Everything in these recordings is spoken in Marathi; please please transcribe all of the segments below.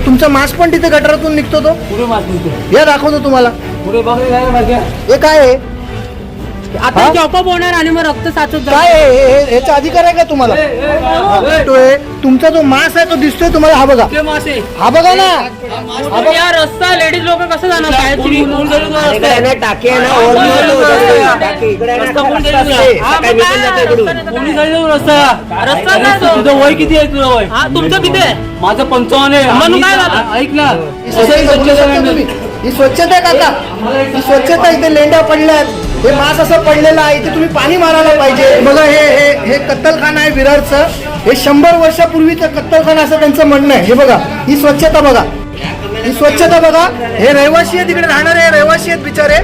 तर तुमचा मास पण तिथे गटारातून निघतो तो? पुढे मास निघतो. या दाखवतो तुम्हाला. पुढे बघ हे काय आहे? आता चॉपअप होणार आणि मग रक्त साचत. काय आहे हे- हे- ह्याचा अधिकार आहे का तुम्हाला? दिसतोय तुमचा जो मास आहे तो दिसतोय तुम्हाला हा बघा. कुठे मास. आहे हा बघा ना. या रस्ता लेडीज लोक कसं जाणार? बाहेरची मुलं? रस्ता? आहे. हा, तो. तुझं वय किती आहे तुझं वय? हा तुमचं किती आहे? माझं पंचावन्न आहे. आणि- काय झालं? आ- ऐक ना. ही स्वच्छता स्वच्छता. तुम्ही? ही आहे काका ही स्वच्छता इथे लेंड्या पडल्यात. हे मास असं पडलेलं आहे इथे तुम्ही पाणी मारायला पाहिजे. बघा हे हे हे कत्तलखाना आहे विरारचं. हे शंभर वर्षापूर्वीचं कत्तलखाना असं त्यांचं म्हणणं आहे. हे बघा ही स्वच्छता बघा. ही स्वच्छता बघा. हे रहिवासी आहेत तिकडे राहणारे रहिवासी आहेत बिचारे.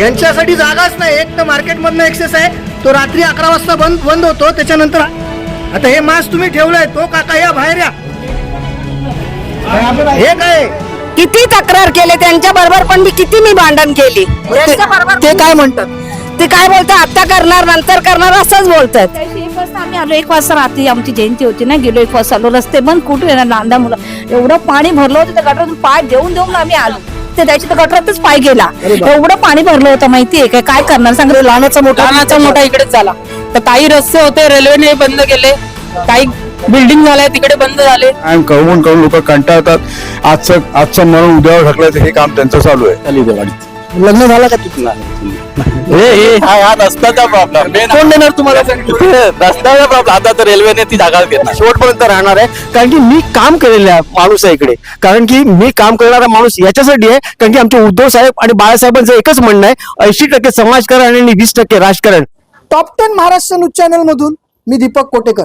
यांच्यासाठी जागाच नाही. एक तर मार्केटमधनं एक्सेस आहे. तो रात्री अकरा वाजता बंद बंद होतो. त्याच्यानंतर आता हे मास तुम्ही ठेवलाय. तो काका या बाहेर या. हे काय? किती तक्रार केले त्यांच्या बरोबर पण मी किती मी भांडण केली? ते काय म्हणतात? ते काय बोलतात? आता करणार नंतर करणार असंच बोलतात. एक वाजता आम्ही आलो एक वाजता रात्री आमची जयंती होती ना गेलो एक वाजता आलो रस्ते बंद कुठे येणार नांदा मुलं? एवढं पाणी भरलं होतं त्या गटारातून पाय देऊन देऊन आम्ही आलो. ते त्याच्या तर गटारातच पाय गेला. एवढं पाणी भरलं होतं माहितीये काय काय करणार? सांग. लहानाचा मोठा लहानाचा मोठा इकडेच झाला. तर काही रस्ते होते रेल्वेने बंद केले. काही बिल्डिंग झाल्या तिकडे बंद झाले. कायम कळवून कळून लोक कंटाळतात. आजचं आजचं म्हणून उद्यावर ढकलायचं हे काम त्यांचं चालू आहे. चालू गाडीत लग्न झालं का तुझं हे हे हा हा रस्त्याचा प्रॉब्लेम कोण देणार तुम्हाला? रस्त्याचा प्रॉब्लेम आता तर रेल्वेने ती जागा घेतला शेवटपर्यंत राहणार आहे. कारण की मी काम केलेला माणूस आहे इकडे. कारण की मी काम करणारा माणूस याच्यासाठी आहे. कारण की आमचे उद्धव साहेब आणि बाळासाहेबांचं एकच म्हणणं आहे ऐंशी टक्के समाजकारण आणि वीस टक्के राजकारण. Top ten Maharashtra news channel मधून मी दीपक कोटेकर.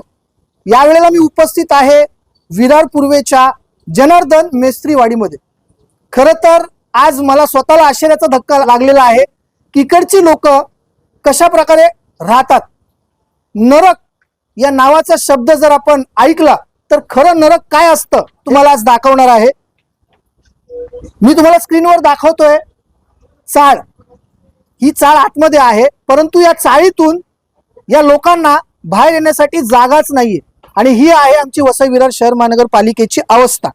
यावेळेला मी उपस्थित आहे विरार पूर्वेच्या जनार्दन मेस्त्रीवाडीमध्ये. खरं तर आज मला स्वतःला आश्चर्याचा धक्का लागलेला आहे की इकडची लोक कशा प्रकारे राहतात. नरक या नावाचा शब्द जर आपण ऐकला तर खरं नरक काय असतं तुम्हाला आज दाखवणार आहे. मी तुम्हाला स्क्रीनवर दाखवतोय. चाळ. ही चाळ आतमध्ये आहे परंतु या चाळीतून या लोकांना बाहेर येण्यासाठी जागाच नाहीये. आणि ही आहे आमची वसई विरार शहर महानगरपालिकेची अवस्था.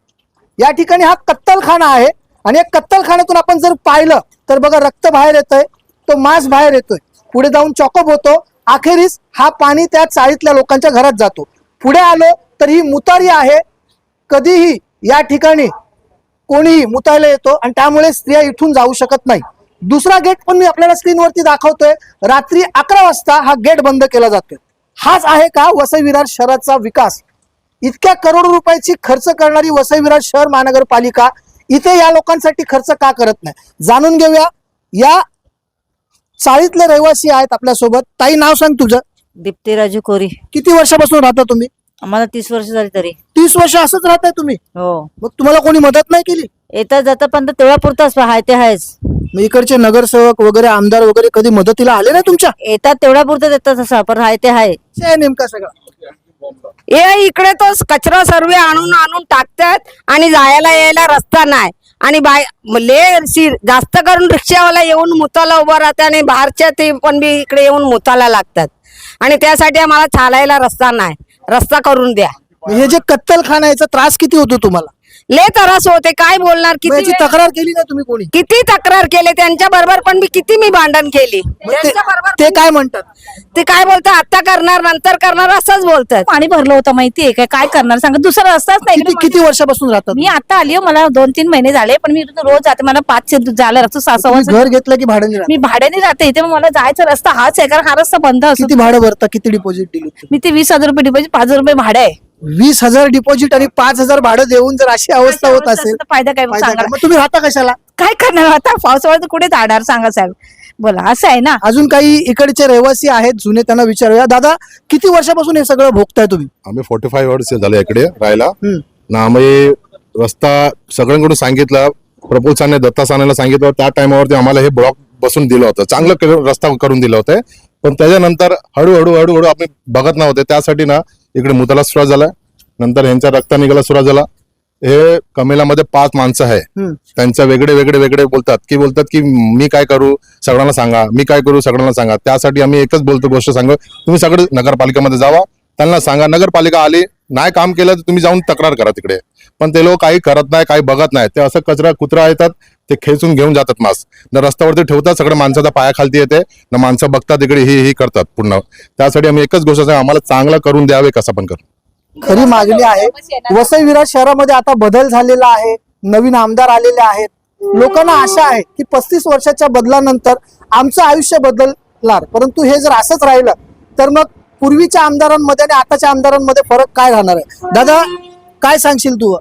या ठिकाणी हा कत्तलखाना आहे आणि या कत्तलखान्यातून आपण जर पाहिलं तर बघा रक्त बाहेर येतोय तो मांस बाहेर येतोय. पुढे जाऊन चॉकअप होतो. अखेरीस हा पाणी त्या चाळीतल्या लोकांच्या घरात जातो. पुढे आलो तर ही मुतारी आहे. कधीही या ठिकाणी कोणीही मुतायला येतो आणि त्यामुळे स्त्रिया इथून जाऊ शकत नाही. दुसरा गेट पण मी आपल्याला स्क्रीनवरती दाखवतोय. रात्री अकरा वाजता हा गेट बंद केला जातोय. हाच आहे का वसई विरार शहराचा विकास? इतक्या करोड रुपयाची खर्च करणारी वसई विरार शहर महानगरपालिका इथे या लोकांसाठी खर्च का करत नाही? जाणून घेऊया. या चाळीतले रहिवासी आहेत आपल्यासोबत. ताई नाव सांग तुझं. दीप्ती राजू कोरी. किती वर्षापासून राहता तुम्ही? आम्हाला तीस वर्ष झाली तरी. तीस वर्ष असंच राहताय तुम्ही? हो. मग तुम्हाला कोणी मदत नाही केली? येता जाता पण तेवढा पुरताच हाय ते आहेच. मग इकडचे नगरसेवक वगैरे आमदार वगैरे कधी मदतीला आले नाही तुमच्या? येतात तेवढा पुरतं येतात तसा पण हाय ते आहे. नेमका सगळा. हे इकडे तो कचरा सर्व आणून आणून टाकतात आणि जायला यायला रस्ता नाही. आणि बाय ले सी- जास्त करून रिक्षावाला येऊन मुताला उभं राहते आणि बाहेरच्या ते पण बी इकडे येऊन मुताला लागतात. आणि त्यासाठी आम्हाला चालायला रस्ता नाही. रस्ता करून द्या. हे जे कत्तलखाना याचा त्रास किती होतो तुम्हाला? ले त्रास होते काय बोलणार? मग याची किती तक्रार केली नाही तुम्ही कोणी? किती तक्रार केले? त्यांच्या बरोबर पण मी किती मी भांडण केली? मग ते- त्यांच्याबरोबर ते काय म्हणतात? ते काय बोलतात? आता करणार नंतर करणार असंच बोलतात. पाणी भरलं होतं माहितीये काय काय करणार? सांगा दुसरा रस्ताच नाही किती किती वर्षापासून राहतात? मी आता आली हो, मला दोन तीन महिने झाले पण मी इथून रोज जाते मला पाचशे झालं रस्ता सहा तुम्ही घर घेतलं की भाड्याने राहता? मी भाड्याने राहते इथे मग मला जायचा रस्ता हाच आहे कारण हा रस्ता बंद असतो. किती भाडं भरता? किती डिपॉझिट दिली? मी ते वीस हजार रुपये डिपॉझिट पाच हजार रुपये भाडं आहे. वीस हजार डिपॉझिट आणि पाच हजार भाडं देऊन जर अशी अवस्था होत असेल तर फायदा काय फायदा सांगा. काय? मग तुम्ही राहता कशाला? काय करणार आता? पावसाळ्यात कुठे जाणार? सांगा साहेब. बोला असं आहे ना? अजून काही इकडचे रहिवासी आहेत जुने त्यांना विचारूया. दादा किती वर्षापासून हे सगळं भोगताय तुम्ही? आम्ही फोर्टी फाईव्ह वर्ष झाले इकडे राहायला. हम्म. ना आम्ही रस्ता सगळ्यांकडून सांगितलं प्रफुल साने दत्ता सानेला सांगितलं. त्या टायमावरती आम्हाला हे ब्लॉक बसून दिलं होतं. चांगलं केलं- रस्ता करून दिलं होतं. पण त्याच्यानंतर हळूहळू हळूहळू आम्ही बघत नव्हते. त्यासाठी ना इकडे मुताला सुरुवात झाला. नंतर यांचा रक्त निघायला सुरुवात झाला. हे कमेलामध्ये पाच माणसं आहे. हम्म. त्यांचं वेगळे वेगळे वेगळे बोलतात. की बोलतात की मी काय करू? सगळ्यांना सांगा. मी काय करू? सगळ्यांना सांगा. त्यासाठी आम्ही एकच बोलतो गोष्ट सांगू. तुम्ही सगळे नगरपालिकेमध्ये जावा. त्यांना सांगा नगरपालिका आली नाही काम केलं तर तुम्ही जाऊन तक्रार करा तिकडे. पण ते लोक काही करत नाही काही बघत नाही. ते असं कचरा कुत्रा येतात ते खेचून घेऊन जातात मास न रस्त्यावरती ठेवतात सगळं माणसाचा पाया खालती येते न माणसं बघतात इकडे ही ही करतात पूर्ण. त्यासाठी आम्ही एकच गोष्ट आम्हाला चांगलं करून द्यावे कसं पण करून खरी मागणी आहे. वसई विरार शहरामध्ये आता बदल झालेला आहे नवीन आमदार आलेले आहेत. लोकांना आशा आहे की पस्तीस वर्षाच्या बदलानंतर आमचं आयुष्य बदलणार. परंतु हे जर असंच राहिलं तर मग पूर्वीच्या आमदारांमध्ये आणि आताच्या आमदारांमध्ये फरक काय राहणार आहे? दादा काय सांगशील तू?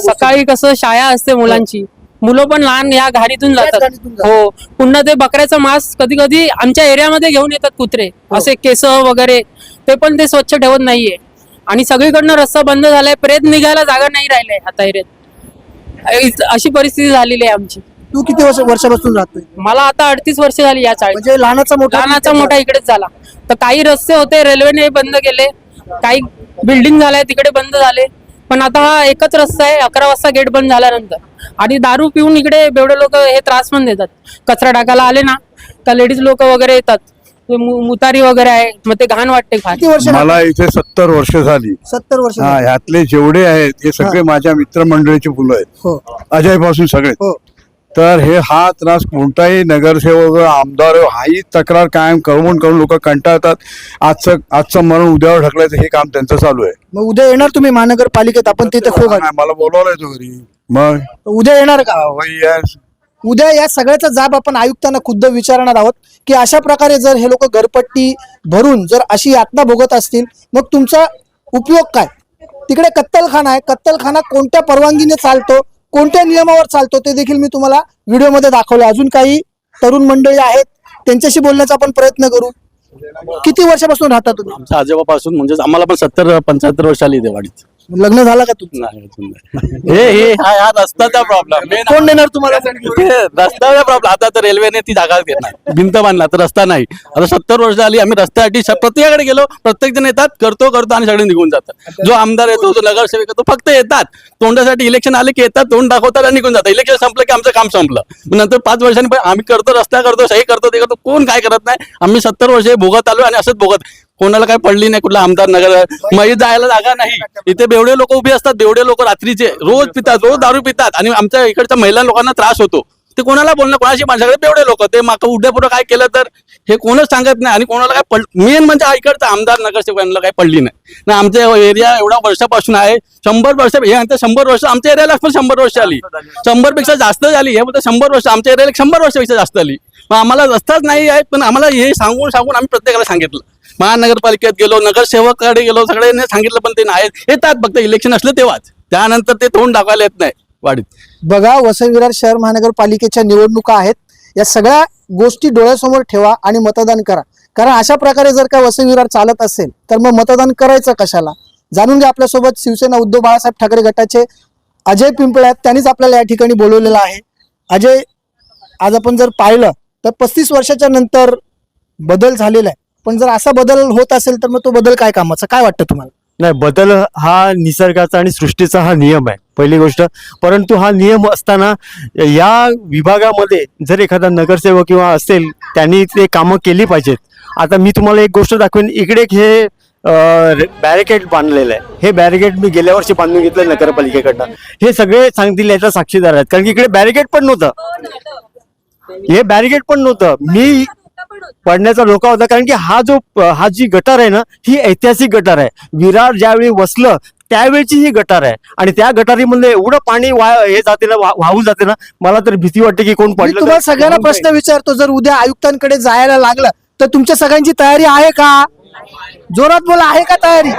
सकाळी कसं शाळा असते मुलांची. मुलं पण लहान या गाडीतून जातात. हो. पुन्हा ते बकऱ्याचं मांस कधी कधी आमच्या एरियामध्ये घेऊन येतात कुत्रे. असे केस वगैरे. ते पण ते स्वच्छ ठेवत नाहीये. आणि सगळीकडनं रस्ता बंद झालाय. प्रेत निघायला जागा नाही राहिलाय आता एरियात अशी परिस्थिती झालेली आहे आमची. तू किती वर्ष वर्षापासून राहतोय? मला आता अडतीस वर्ष झाली या चाळीत म्हणजे लहानाचा मोठा लहानाचा मोठा इकडेच झाला. तर काही रस्ते होते रेल्वेने बंद केले. काही बिल्डिंग झाल्या तिकडे बंद झाले. पण आता हा एकच रस्ता आहे अकरा वाजता गेट बंद झाल्यानंतर. आणि दारू पिऊन इकडे बेवडे लोक हे त्रास पण देतात. कचरा टाकायला आले ना तर लेडीज लोक वगैरे येतात. ते मु- मुतारी वगैरे आहे मग ते घाण वाटते फार. किती वर्ष मला इथे सत्तर वर्ष झाली. सत्तर वर्ष हा ह्यातले जेवढे आहेत हे सगळे माझ्या मित्रमंडळीची मुलं आहेत. हो. अजयपासून सगळे. हो. तर हे हा त्रास कोणताही नगरसेवक आमदार हाही तक्रार कायम करून करून लोक कंटाळतात. आजचं आजचं मरण उद्यावर ढकलायचं हे काम त्यांचं चालू आहे. मग उद्या येणार तुम्ही महानगरपालिकेत? आपण तिथे खो घालू. नाही, मला बोलवलंय तो घरी. मग? उद्या येणार का? होय. उद्या या सगळ्याचा जाब आपण आयुक्तांना खुद्द विचारणार आहोत की अशा प्रकारे जर हे लोक घरपट्टी भरून जर अशी यातना भोगत असतील मग तुमचा उपयोग काय? तिकडे कत्तलखाना आहे. कत्तलखाना कोणत्या परवानगीने चालतो? कोणत्या नियमावर चालतो ते देखील मी तुम्हाला व्हिडिओमध्ये दाखवलं. अजून काही तरुण मंडळी आहेत त्यांच्याशी बोलण्याचा आपण प्रयत्न करू. किती वर्षापासून राहता तुम्ही? आमच्या आजोबापासून म्हणजे आम्हाला पण सत्तर पंच्याहत्तर वर्ष आली इथे वाडीत लग्न झालं का तुमचं. हे हे हा हा रस्त्याचा प्रॉब्लेम कोण देणार तुम्हाला? रस्त्याचा प्रॉब्लेम आता तर रेल्वेने ती जागा घेणार भिंत बांधला तर रस्ता नाही. आता सत्तर वर्ष आली आम्ही रस्त्यासाठी प्रत्येकाकडे गेलो प्रत्येक जण येतात करतो करतो आणि सगळे निघून जातात. जो आमदार येतो जो नगरसेवक येतो फक्त येतात. तोंडासाठी इलेक्शन आले की येतात तोंड दाखवतात आणि निघून जातात. इलेक्शन संपलं की आमचं काम संपलं. नंतर पाच वर्षांनी आम्ही करतो रस्ता करतो सही करतो ते करतो. कोण काय करत नाही? आम्ही सत्तर वर्ष हे भोगत आलो आणि असंच भोगत. कोणाला काय पडली नाही कुठला आमदार नगर मग जायला जागा नाही. इथे बेवडे लोक उभे असतात बेवडे लोक रात्रीचे रोज पितात रोज दारू पितात आणि आमच्या इकडच्या महिला लोकांना त्रास होतो. ते कोणाला बोलणं कोणाशी माझ्याकडे बेवडे लोक. ते माका उड्या पुढे काय केलं तर हे कोणच सांगत नाही आणि कोणाला काय पड मेन म्हणजे इकडचा आमदार नगरसेवकांना काय पडली नाही. ना आमच्या एरिया एवढा वर्षापासून आहे. शंभर वर्ष हे म्हणतात शंभर वर्ष आमच्या एरियाला पण शंभर वर्ष आली. शंभरपेक्षा जास्त झाली. हे बोलतात शंभर वर्ष आमच्या एरियाला शंभर वर्षापेक्षा जास्त आली. मग आम्हाला रस्ताच नाही आहे पण आम्हाला हे सांगून सांगून आम्ही प्रत्येकाला सांगितलं. महानगरपालिकेत गेलो नगरसेवकाकडे गेलो सगळ्यांनी सांगितलं पण ते नाही येतात फक्त इलेक्शन असलं तेव्हाच. त्यानंतर ते तोंड दाखवायला येत नाही वाढीत. बघा वसई विरार शहर महानगरपालिकेच्या निवडणुका आहेत. या सगळ्या गोष्टी डोळ्यासमोर ठेवा आणि मतदान करा. कारण अशा प्रकारे जर का वसई विरार चालत असेल तर मग मतदान करायचं कशाला? जाणून घ्या आपल्यासोबत शिवसेना उद्धव बाळासाहेब ठाकरे गटाचे अजय पिंपळे आहेत. त्यांनीच आपल्याला या ठिकाणी बोलवलेलं आहे. अजय आज आपण जर पाहिलं तर पस्तीस वर्षाच्या नंतर बदल झालेला आहे. पण जर असा बदल होत असेल तर मग तो बदल काय कामाचा? काय वाटतं तुम्हाला? नाही बदल हा निसर्गाचा आणि सृष्टीचा हा नियम आहे पहिली गोष्ट. परंतु हा नियम असताना या विभागामध्ये जर एखादा नगरसेवक किंवा असेल त्यांनी ते कामं केली पाहिजेत. आता मी तुम्हाला एक गोष्ट दाखवेन इकडे एक हे बॅरिकेड बांधलेलं आहे. हे बॅरिकेड मी गेल्या वर्षी बांधून घेतलं नगरपालिकेकडनं. हे सगळे सांगतील याचा साक्षीदार आहेत. कारण की इकडे बॅरिकेड पण नव्हतं. हे बॅरिकेड पण नव्हतं. मी पडण्याचा धोका होता. कारण की हा जो हा जी गटार आहे ना ही ऐतिहासिक गटार आहे. विरार ज्यावेळी वसलं त्यावेळची ही गटार आहे. आणि त्या गटारीमध्ये एवढं पाणी वा हे जाते ना वा- वाहून जाते ना मला तर भीती वाटते की कोण पडलं तुम्हाला सगळ्यांना प्रश्न विचारतो जर उद्या आयुक्तांकडे जायला लागलं तर तुमच्या सगळ्यांची तयारी आहे का? जोरात बोला आहे का तयारी?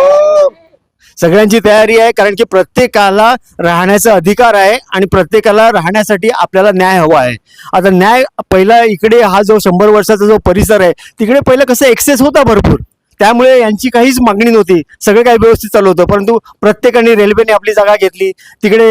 सगळ्यांची तयारी आहे कारण की प्रत्येकाला राहण्याचा अधिकार आहे आणि प्रत्येकाला राहण्यासाठी आपल्याला न्याय हवा आहे. आता न्याय पहिला इकडे हा जो शंभर वर्षाचा जो परिसर आहे तिकडे पहिलं कसं एक्सेस होता भरपूर. त्यामुळे यांची काहीच मागणी नव्हती. सगळं काही व्यवस्थित चालू होतं. परंतु प्रत्येकाने रेल्वेने आपली जागा घेतली. तिकडे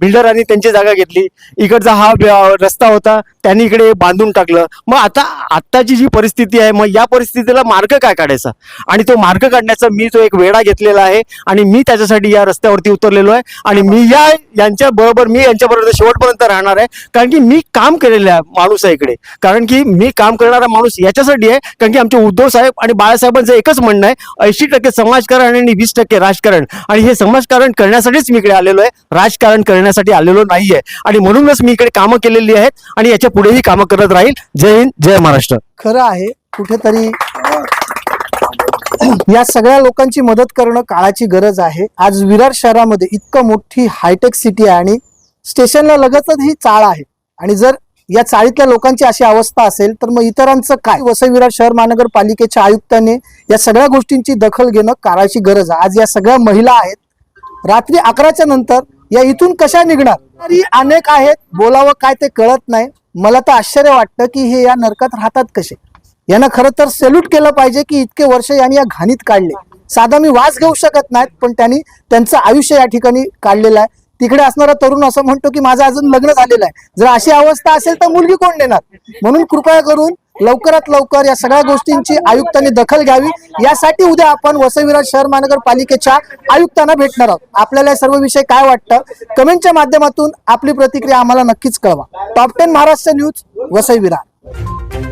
बिल्डरांनी त्यांची जागा घेतली. इकडचा हा रस्ता होता. त्यांनी इकडे बांधून टाकलं. मग आता आत्ताची जी परिस्थिती आहे मग या परिस्थितीला मार्ग काय काढायचा? आणि तो मार्ग काढण्याचा मी तो एक वेळा घेतलेला आहे. आणि मी त्याच्यासाठी या रस्त्यावरती उतरलेलो आहे. आणि मी या यांच्या बरोबर मी यांच्याबरोबर शेवटपर्यंत राहणार आहे. कारण की मी काम केलेला माणूस आहे इकडे. कारण की मी काम करणारा माणूस याच्यासाठी आहे. कारण की आमचे उद्धव साहेब आणि बाळासाहेब बाळासाहेबांचं एकच म्हणणं आहे ऐंशी टक्के समाजकारण आणि वीस टक्के राजकारण. आणि हे समाजकारण करण्यासाठीच मी इकडे आलेलो आहे राजकारण करण्यासाठी आलेलो नाहीये. आणि म्हणूनच मी इकडे कामं केलेली आहेत आणि याच्या पुढेही कामं करत राहील. जय हिंद जय महाराष्ट्र. खरं आहे कुठेतरी या सगळ्या लोकांची मदत करणं काळाची गरज आहे. आज विरार शहरामध्ये इतकं मोठी हायटेक सिटी आहे आणि स्टेशनला लगतच ही चाळ आहे. आणि जर या चाळीतल्या लोकांची अशी अवस्था असेल तर मग इतरांचं काय? वसई विरार शहर महानगरपालिकेच्या आयुक्ताने या सगळ्या गोष्टींची दखल घेणं काळाची गरज आहे. आज या सगळ्या महिला आहेत. रात्री अकराच्या नंतर या इथून कशा निघणार? तरी अनेक आहेत. बोलावं काय ते कळत नाही. मला तर आश्चर्य वाटतं की हे या नरकात राहतात कसे? यांना खरं तर सेल्यूट केलं पाहिजे की इतके वर्ष यांनी या घाणीत काढले. साधा मी वास घेऊ शकत नाहीत पण त्यांनी त्यांचं आयुष्य या ठिकाणी काढलेलं आहे. तिकडे असणारा तरुण असं म्हणतो की माझं अजून लग्न झालेलं आहे. जर अशी अवस्था असेल तर मुलगी कोण देणार? म्हणून कृपया करून लवकरात लवकर या सगळ्या गोष्टींची आयुक्तांनी दखल घ्यावी. यासाठी उद्या आपण वसई शहर महानगरपालिकेच्या आयुक्तांना भेटणार आहोत. आपल्याला या सर्व विषय काय वाटतं? कमेंटच्या माध्यमातून आपली प्रतिक्रिया आम्हाला नक्कीच कळवा. Top ten Maharashtra news Vasai Virar